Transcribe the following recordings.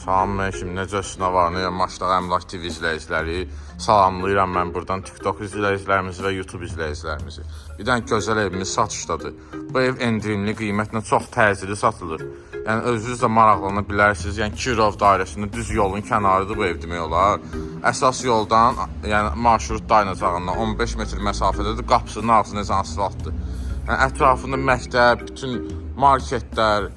Salamünaleyküm, necəsiniz, nə var, nə Maçlar Əmlak TV izləyiciləri. Salamlayıram mən buradan TikTok izləyicilərimizi və YouTube izləyicilərimizi. Bir dənə gözəl evimiz satışdadır. Bu ev endirimli qiymətlə çox təcili satılır. Yəni özünüz də maraqlana bilərsiniz. Yəni Kirov dairəsində düz yolun kənarıdır bu ev demək olar. Əsas yoldan, yəni marşrut dayanacağından 15 metr məsafədədir. Qapısının ağzı necə asfaltdır. Yəni ətrafında məktəb, bütün marketlər,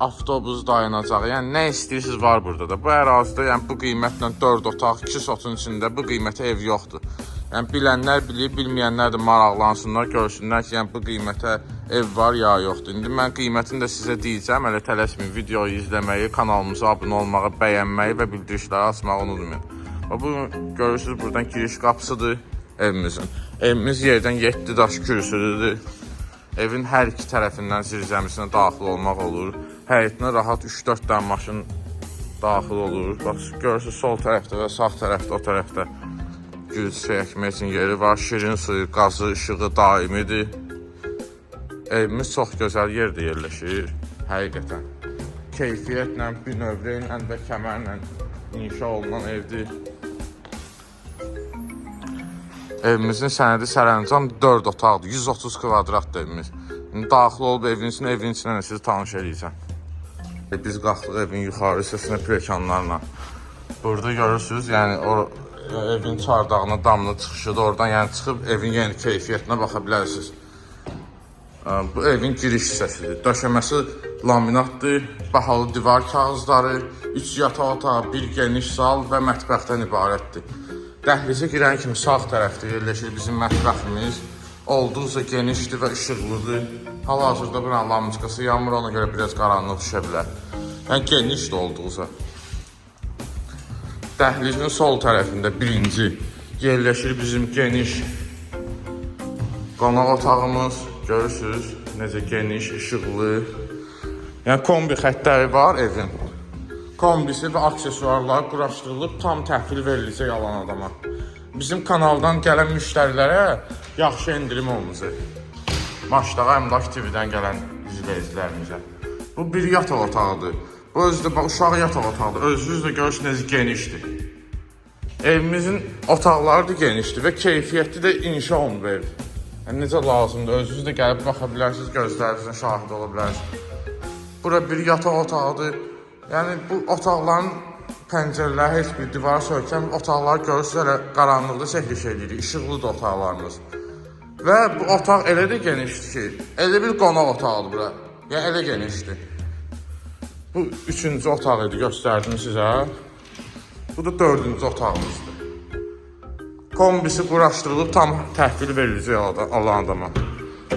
avtobus dayanacağı, yəni nə istəyirsiniz var burada da. Bu ərazidə yəni bu qiymətlə 4 otaq, 2 sotun içində bu qiymətə ev yoxdur. Yəni bilənlər bilir, bilməyənlər də maraqlansınlar, görsünlər ki, yəni bu qiymətə ev var ya yoxdur. İndi mən qiymətini də sizə deyəcəm, elə tələsməyin videoyu izləməyi, kanalımıza abunə olmağı, bəyənməyi və bildirişləri açmağı unutmayın. Və bu görürsüz buradan giriş qapısıdır evimizin. Evimiz yerdən 7 daş kürsülüdür. Evin hər iki tərəfindən zirzəmisinə daxil olmaq olur. Həyətinə rahat 3-4 dənə maşın daxil olur. Bax, görürsüz sol tərəfdə və sağ tərəfdə, o tərəfdə güc çəkmək üçün yeri var. Şirin suyu, qazı, işığı daimidir. Evimiz çox gözəl yerdə yerləşir. Həqiqətən. Keyfiyyətlə, bünövrə ilə və kəmərlə inşa olunan evdir. Evimizin sənədi sərəncam 4 otaqdır. 130 kvadratdır evimiz. İndi daxil olub evin içinə, evin içinə də sizi tanış eləyəcəm. E, Biz qalxdıq evin yuxarı hissəsinə prekanlarla. Burada görürsüz, yəni o e, evin çardağına damlı çıxışıdır. Oradan yəni çıxıb evin yeni keyfiyyətinə baxa bilərsiniz. E, Bu evin giriş hissəsidir. Döşəməsi laminatdır, bahalı divar kağızları, 3 yataq otağı, bir geniş sal və mətbəxdən ibarətdir. Dəhlizə girən kimi sağ tərəfdə yerləşir bizim mətbəximiz. Olduqca genişdir və işıqlıdır. Hal-hazırda buranın lampoçkası yanmır, ona görə biraz qaranlıq düşə bilər. Yəni genişdir olduqca. Dəhlizin sol tərəfində birinci yerləşir bizim geniş qonaq otağımız. Görürsüz necə geniş, işıqlı. Yəni kombi xəttləri var evin. Kombisi və aksesuarlar quraşdırılıb tam təhvil veriləcək alan adama. Bizim kanaldan gələn müştərilərə yaxşı endirim olunacaq. Maçdağa Əmlak TV-dən gələn izləyicilərimizə. Bu bir yataq otağıdır. Bu özü də uşaq yataq otağıdır. Özünüz də görürsünüz necə genişdir. Evimizin otaqları da genişdir və keyfiyyətli də inşa olunub ev. Yəni necə lazımdır. Özünüz də gəlib baxa bilərsiniz, gözlərinizlə şahid ola bilərsiniz. Bura bir yataq otağıdır. Yəni bu otaqların pəncərələri heç bir divara sökəm, otaqları görürsüz elə qaranlıqda çəkiliş edirik. İşıqlıdır otaqlarımız. Və bu otaq elə də genişdir ki, elə bir qonaq otağıdır bura. Yəni elə genişdir. Bu üçüncü otaq idi, göstərdim sizə. Bu da dördüncü otağımızdır. Kombisi quraşdırılıb tam təhvil veriləcək alan adama.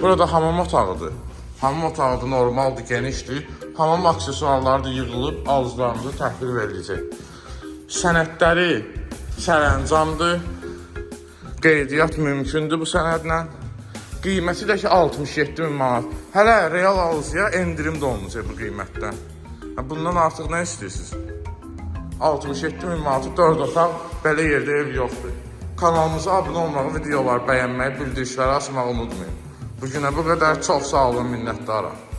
Burada hamam otağıdır. Hamam otağı da normaldır, genişdir. Hamam aksesuarları da yığılıb arzlarımıza təhvil veriləcək. Sənədləri sərəncamdır. Qeydiyyat mümkündür bu sənədlə. Qiyməti də ki 67 min manat. Hələ real alıcıya endirim də olunacaq bu qiymətdən. Bundan artıq nə istəyirsiniz? 67 min manatı 4 otaq belə yerdə ev yoxdur. Kanalımıza abunə olmağı, videoları bəyənməyi, bildirişləri açmağı unutmayın. Bu günə bu qədər çox sağ olun, minnətdaram.